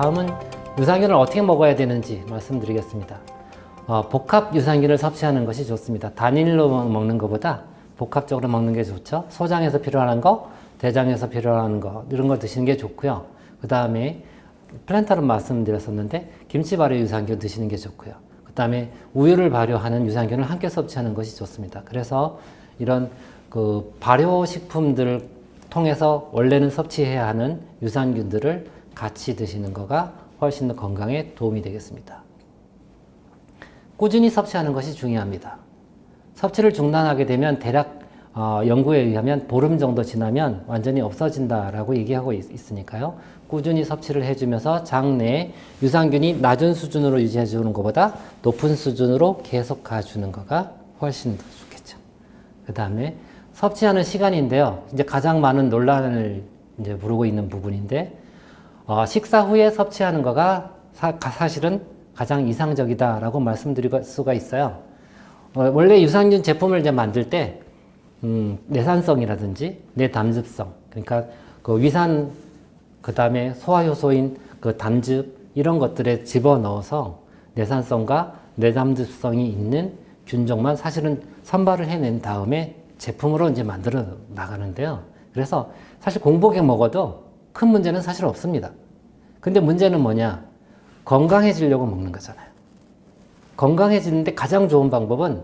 다음은 유산균을 어떻게 먹어야 되는지 말씀드리겠습니다. 어, 복합 유산균을 섭취하는 것이 좋습니다. 단일로 먹- 먹는 것보다 복합적으로 먹는 게 좋죠. 소장에서 필요한 거, 대장에서 필요한 거 이런 걸 드시는 게 좋고요. 그 다음에 플랜타를 말씀드렸었는데 김치 발효 유산균 드시는 게 좋고요. 그 다음에 우유를 발효하는 유산균을 함께 섭취하는 것이 좋습니다. 그래서 이런 그 발효 식품들을 통해서 원래는 섭취해야 하는 유산균들을 같이 드시는 거가 훨씬 더 건강에 도움이 되겠습니다. 꾸준히 섭취하는 것이 중요합니다. 섭취를 중단하게 되면 대략 어, 연구에 의하면 보름 정도 지나면 완전히 없어진다라고 얘기하고 있, 있으니까요. 꾸준히 섭취를 해주면서 장내에 유산균이 낮은 수준으로 유지해 주는 것보다 높은 수준으로 계속 가주는 거가 훨씬 더 좋겠죠. 그 다음에 섭취하는 시간인데요. 이제 가장 많은 논란을 이제 부르고 있는 부분인데, 어, 식사 후에 섭취하는 거가 사, 사실은 가장 이상적이다라고 말씀드릴 수가 있어요. 어, 원래 유산균 제품을 이제 만들 때, 음, 내산성이라든지 내담즙성, 그러니까 그 위산, 그 다음에 소화효소인 그 담즙, 이런 것들에 집어 넣어서 내산성과 내담즙성이 있는 균종만 사실은 선발을 해낸 다음에 제품으로 이제 만들어 나가는데요. 그래서 사실 공복에 먹어도 큰 문제는 사실 없습니다. 근데 문제는 뭐냐? 건강해지려고 먹는 거잖아요. 건강해지는데 가장 좋은 방법은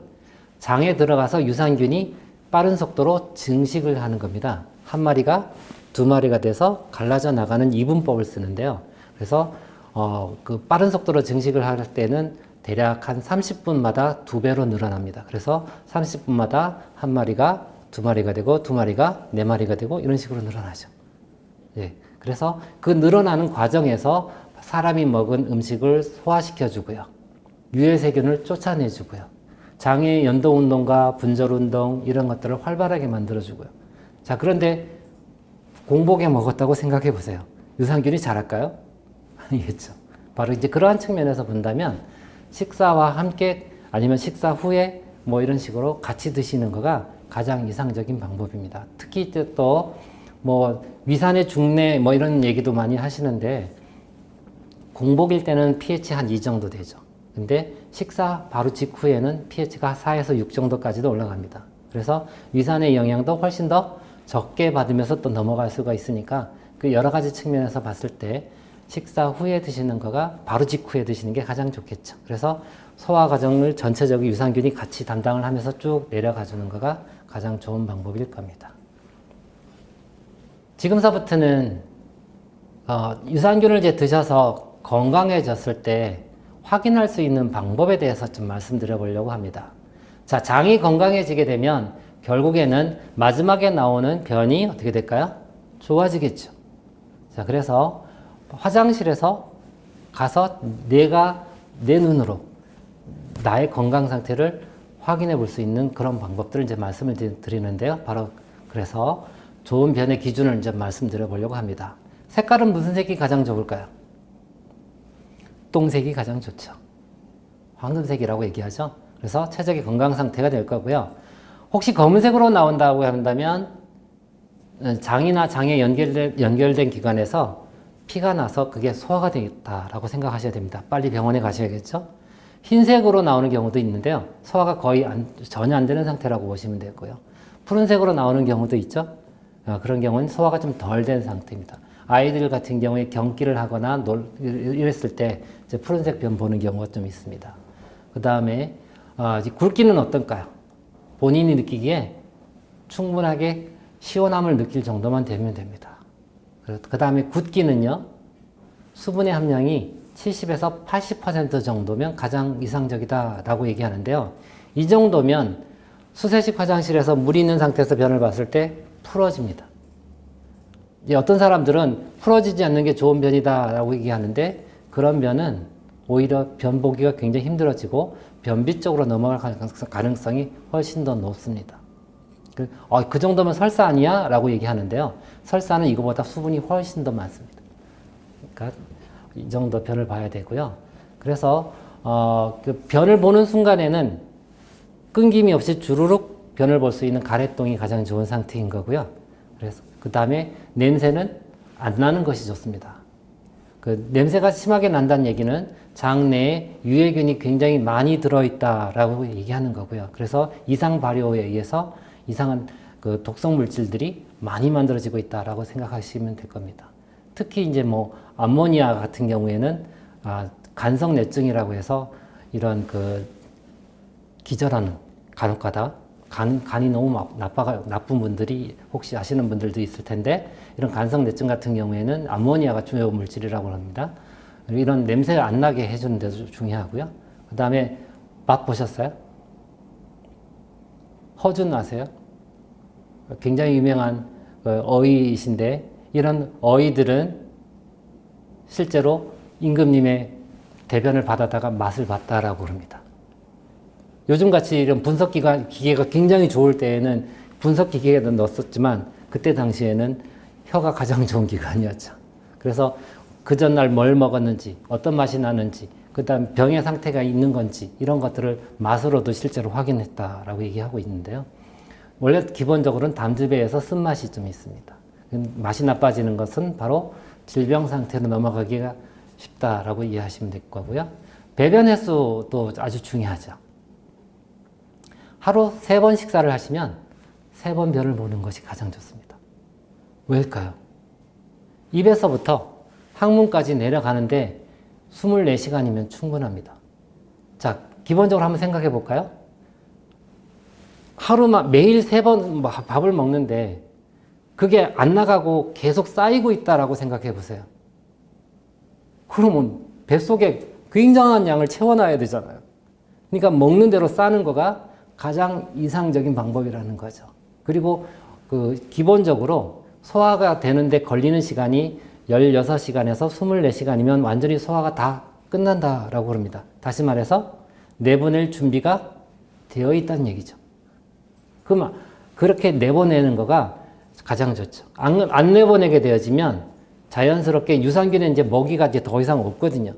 장에 들어가서 유산균이 빠른 속도로 증식을 하는 겁니다. 한 마리가 두 마리가 돼서 갈라져 나가는 이분법을 쓰는데요. 그래서 어, 그 빠른 속도로 증식을 할 때는 대략 한 30분마다 두 배로 늘어납니다. 그래서 30분마다 한 마리가 두 마리가 되고 두 마리가 네 마리가 되고 이런 식으로 늘어나죠. 예. 그래서 그 늘어나는 과정에서 사람이 먹은 음식을 소화시켜 주고요. 유해세균을 쫓아내 주고요. 장의 연동 운동과 분절 운동 이런 것들을 활발하게 만들어 주고요. 자, 그런데 공복에 먹었다고 생각해 보세요. 유산균이 자랄까요? 아니겠죠. 바로 이제 그러한 측면에서 본다면 식사와 함께 아니면 식사 후에 뭐 이런 식으로 같이 드시는 거가 가장 이상적인 방법입니다. 특히 또 뭐 위산의 중내 뭐 이런 얘기도 많이 하시는데 공복일 때는 pH 한 2 정도 되죠. 근데 식사 바로 직후에는 pH가 4에서 6 정도까지도 올라갑니다. 그래서 위산의 영향도 훨씬 더 적게 받으면서 또 넘어갈 수가 있으니까 그 여러 가지 측면에서 봤을 때 식사 후에 드시는 거가 바로 직후에 드시는 게 가장 좋겠죠. 그래서 소화 과정을 전체적인 유산균이 같이 담당을 하면서 쭉 내려가 주는 거가 가장 좋은 방법일 겁니다. 지금서부터는 어, 유산균을 이제 드셔서 건강해졌을 때 확인할 수 있는 방법에 대해서 좀 말씀드려 보려고 합니다. 자, 장이 건강해지게 되면 결국에는 마지막에 나오는 변이 어떻게 될까요? 좋아지겠죠. 자, 그래서 화장실에서 가서 내가 내 눈으로 나의 건강 상태를 확인해 볼 수 있는 그런 방법들을 이제 말씀을 드리는데요. 바로 그래서 좋은 변의 기준을 이제 말씀드려 보려고 합니다. 색깔은 무슨 색이 가장 좋을까요? 동색이 가장 좋죠. 황금색이라고 얘기하죠. 그래서 최적의 건강 상태가 될 거고요. 혹시 검은색으로 나온다고 한다면 어, 장이나 장에 연결된, 연결된 기관에서 피가 나서 그게 소화가 되겠다라고 생각하셔야 됩니다. 빨리 병원에 가셔야겠죠. 흰색으로 나오는 경우도 있는데요. 소화가 거의 안, 전혀 안 되는 상태라고 보시면 되고요. 푸른색으로 나오는 경우도 있죠. 어, 그런 경우는 소화가 좀 덜 된 상태입니다. 아이들 같은 경우에 경기를 하거나 놀, 이랬을 때 푸른색 변 보는 경우가 좀 있습니다. 그 다음에 어, 굵기는 어떤가요? 본인이 느끼기에 충분하게 시원함을 느낄 정도만 되면 됩니다. 그 다음에 굳기는요, 수분의 함량이 70에서 80% 정도면 가장 이상적이다라고 얘기하는데요. 이 정도면 수세식 화장실에서 물이 있는 상태에서 변을 봤을 때 풀어집니다. 어떤 사람들은 풀어지지 않는 게 좋은 변이다라고 얘기하는데 그런 변은 오히려 변 보기가 굉장히 힘들어지고 변비 쪽으로 넘어갈 가능성이 훨씬 더 높습니다. 그, 어, 그 정도면 설사 아니야? 라고 얘기하는데요. 설사는 이거보다 수분이 훨씬 더 많습니다. 그러니까 이 정도 변을 봐야 되고요. 그래서 어, 그 변을 보는 순간에는 끊김이 없이 주르륵 변을 볼 수 있는 가래똥이 가장 좋은 상태인 거고요. 그래서 그 다음에 냄새는 안 나는 것이 좋습니다. 그 냄새가 심하게 난다는 얘기는 장내에 유해균이 굉장히 많이 들어있다라고 얘기하는 거고요. 그래서 이상 발효에 의해서 이상한 그 독성 물질들이 많이 만들어지고 있다라고 생각하시면 될 겁니다. 특히 이제 뭐 암모니아 같은 경우에는 아, 간성 뇌증이라고 해서 이런 그 기절하는 간혹가다 간, 간이 너무 막 나빠가, 나쁜 분들이 혹시 아시는 분들도 있을 텐데 이런 간성 뇌증 같은 경우에는 암모니아가 주요 물질이라고 합니다. 이런 냄새가 안 나게 해주는 데도 중요하고요. 그 다음에 맛 보셨어요? 허준 아세요? 굉장히 유명한 그 어이이신데 이런 어이들은 실제로 임금님의 대변을 받아다가 맛을 봤다라고 합니다. 요즘 같이 이런 분석 기관 기계가 굉장히 좋을 때에는 분석 기계도 넣었었지만 그때 당시에는 혀가 가장 좋은 기관이었죠. 그래서 그 전날 뭘 먹었는지 어떤 맛이 나는지 그 다음 병의 상태가 있는 건지 이런 것들을 맛으로도 실제로 확인했다라고 얘기하고 있는데요. 원래 기본적으로는 담즙에서 쓴맛이 좀 있습니다. 맛이 나빠지는 것은 바로 질병 상태로 넘어가기가 쉽다라고 이해하시면 될 거고요. 배변 횟수도 아주 중요하죠. 하루 세 번 식사를 하시면 세 번 변을 보는 것이 가장 좋습니다. 왜일까요? 입에서부터 항문까지 내려가는데 24시간이면 충분합니다. 자, 기본적으로 한번 생각해 볼까요? 하루만 매일 세 번 밥을 먹는데 그게 안 나가고 계속 쌓이고 있다라고 생각해 보세요. 그러면 뱃속에 굉장한 양을 채워놔야 되잖아요. 그러니까 먹는 대로 싸는 거가 가장 이상적인 방법이라는 거죠. 그리고 그 기본적으로 소화가 되는데 걸리는 시간이 16시간에서 24시간이면 완전히 소화가 다 끝난다라고 합니다. 다시 말해서 내보낼 준비가 되어 있다는 얘기죠. 그럼 그렇게 내보내는 거가 가장 좋죠. 안, 안 내보내게 되어지면 자연스럽게 유산균에 이제 먹이가 이제 더 이상 없거든요.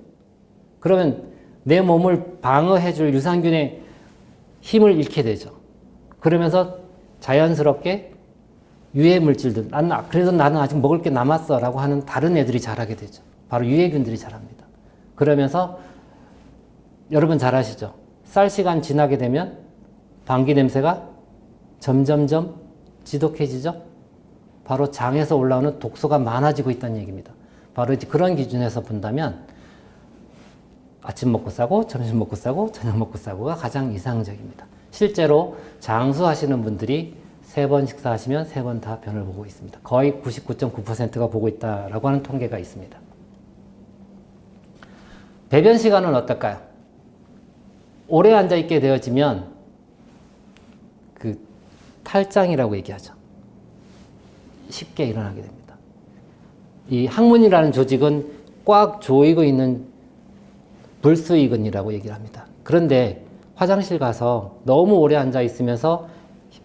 그러면 내 몸을 방어해줄 유산균의 힘을 잃게 되죠. 그러면서 자연스럽게 유해 물질들, 난, 그래도 나는 아직 먹을 게 남았어 라고 하는 다른 애들이 자라게 되죠. 바로 유해균들이 자랍니다. 그러면서 여러분 잘 아시죠? 쌀 시간 지나게 되면 방귀 냄새가 점점점 지독해지죠? 바로 장에서 올라오는 독소가 많아지고 있다는 얘기입니다. 바로 이제 그런 기준에서 본다면 아침 먹고 싸고 점심 먹고 싸고 저녁 먹고 싸고가 가장 이상적입니다. 실제로 장수하시는 분들이 세 번 식사하시면 세 번 다 변을 보고 있습니다. 거의 99.9%가 보고 있다라고 하는 통계가 있습니다. 배변 시간은 어떨까요? 오래 앉아 있게 되어지면 그 탈장이라고 얘기하죠. 쉽게 일어나게 됩니다. 이 항문이라는 조직은 꽉 조이고 있는 불수이근이라고 얘기를 합니다. 그런데 화장실 가서 너무 오래 앉아 있으면서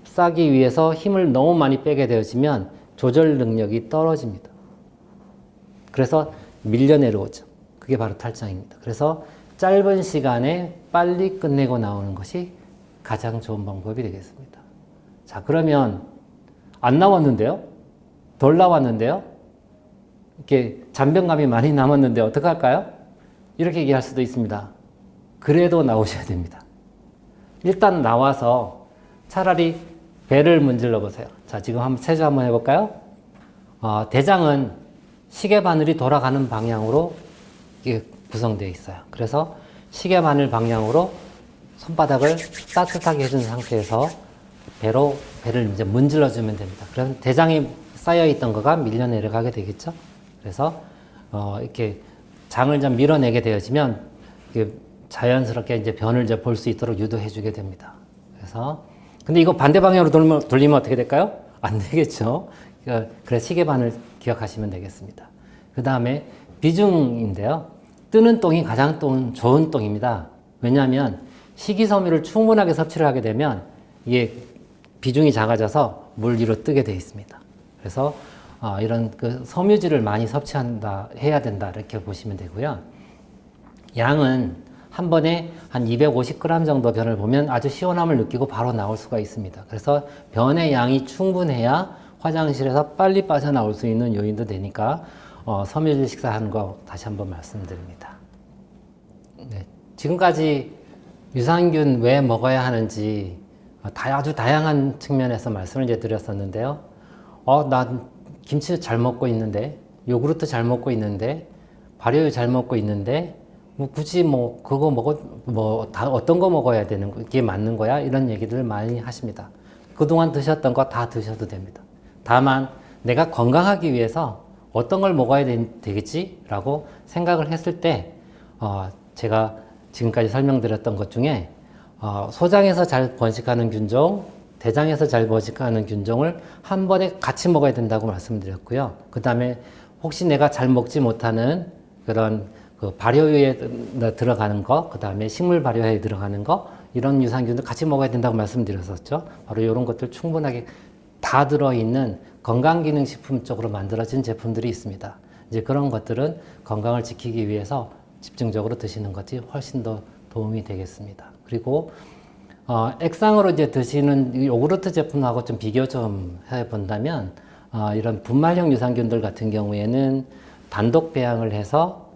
싸기 위해서 힘을 너무 많이 빼게 되어지면 조절 능력이 떨어집니다. 그래서 밀려 내려오죠. 그게 바로 탈장입니다. 그래서 짧은 시간에 빨리 끝내고 나오는 것이 가장 좋은 방법이 되겠습니다. 자, 그러면 안 나왔는데요? 덜 나왔는데요? 이렇게 잔병감이 많이 남았는데 어떡할까요? 이렇게 얘기할 수도 있습니다. 그래도 나오셔야 됩니다. 일단 나와서 차라리 배를 문질러 보세요. 자, 지금 한번 체조 한번 해볼까요? 어, 대장은 시계 바늘이 돌아가는 방향으로 구성되어 있어요. 그래서 시계 바늘 방향으로 손바닥을 따뜻하게 해준 상태에서 배로 배를 이제 문질러 주면 됩니다. 그럼 대장이 쌓여 있던 거가 밀려 내려가게 되겠죠. 그래서 어, 이렇게 장을 좀 밀어내게 되어지면 자연스럽게 이제 변을 이제 볼 수 있도록 유도해 주게 됩니다. 그래서 근데 이거 반대 방향으로 돌면, 돌리면 어떻게 될까요? 안 되겠죠. 그래 시계반을 기억하시면 되겠습니다. 그 다음에 비중인데요. 뜨는 똥이 가장 똥, 좋은 똥입니다. 왜냐하면 식이섬유를 충분하게 섭취를 하게 되면 이게 비중이 작아져서 물 위로 뜨게 되어 있습니다. 그래서 어, 이런 그 섬유질을 많이 섭취한다 해야 된다 이렇게 보시면 되고요. 양은 한 번에 한 250g 정도 변을 보면 아주 시원함을 느끼고 바로 나올 수가 있습니다. 그래서 변의 양이 충분해야 화장실에서 빨리 빠져나올 수 있는 요인도 되니까 어, 섬유질 식사하는 거 다시 한번 말씀드립니다. 네, 지금까지 유산균 왜 먹어야 하는지 어, 다 아주 다양한 측면에서 말씀을 이제 드렸었는데요. 어, 난 김치 잘 먹고 있는데, 요구르트 잘 먹고 있는데, 발효유 잘 먹고 있는데, 뭐 굳이 뭐 그거 먹어 뭐 다 어떤 거 먹어야 되는 거 이게 맞는 거야 이런 얘기들을 많이 하십니다. 그동안 드셨던 거 다 드셔도 됩니다. 다만 내가 건강하기 위해서 어떤 걸 먹어야 되, 되겠지라고 생각을 했을 때 어, 제가 지금까지 설명드렸던 것 중에 어, 소장에서 잘 번식하는 균종, 대장에서 잘 번식하는 균종을 한 번에 같이 먹어야 된다고 말씀드렸고요. 그 다음에 혹시 내가 잘 먹지 못하는 그런 그 발효유에 들어가는 거, 그 다음에 식물 발효에 들어가는 거, 이런 유산균도 같이 먹어야 된다고 말씀드렸었죠. 바로 이런 것들 충분하게 다 들어있는 건강기능식품 쪽으로 만들어진 제품들이 있습니다. 이제 그런 것들은 건강을 지키기 위해서 집중적으로 드시는 것이 훨씬 더 도움이 되겠습니다. 그리고 어, 액상으로 이제 드시는 이 요구르트 제품하고 좀 비교 좀 해본다면 어, 이런 분말형 유산균들 같은 경우에는 단독 배양을 해서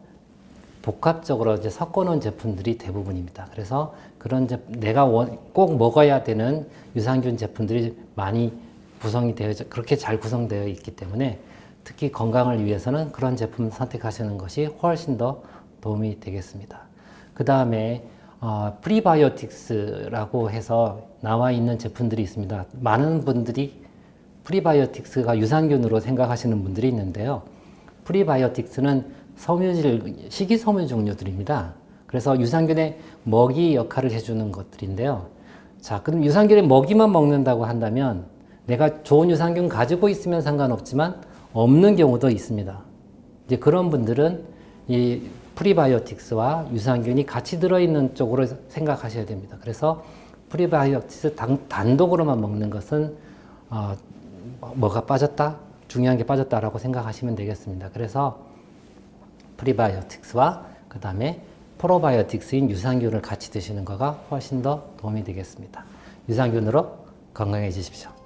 복합적으로 이제 섞어놓은 제품들이 대부분입니다. 그래서 그런 제, 내가 원, 꼭 먹어야 되는 유산균 제품들이 많이 구성이 되어 있- 그렇게 잘 구성되어 있기 때문에 특히 건강을 위해서는 그런 제품 선택하시는 것이 훨씬 더 도움이 되겠습니다. 그 다음에 어, 프리바이오틱스라고 해서 나와 있는 제품들이 있습니다. 많은 분들이 프리바이오틱스가 유산균으로 생각하시는 분들이 있는데요. 프리바이오틱스는 섬유질, 식이섬유 종류들입니다. 그래서 유산균의 먹이 역할을 해주는 것들인데요. 자, 그럼 유산균의 먹이만 먹는다고 한다면 내가 좋은 유산균 가지고 있으면 상관없지만 없는 경우도 있습니다. 이제 그런 분들은 이 프리바이오틱스와 유산균이 같이 들어있는 쪽으로 생각하셔야 됩니다. 그래서 프리바이오틱스 단, 단독으로만 먹는 것은 어, 뭐가 빠졌다? 중요한 게 빠졌다라고 생각하시면 되겠습니다. 그래서 프리바이오틱스와 그 다음에 프로바이오틱스인 유산균을 같이 드시는 거가 훨씬 더 도움이 되겠습니다. 유산균으로 건강해지십시오.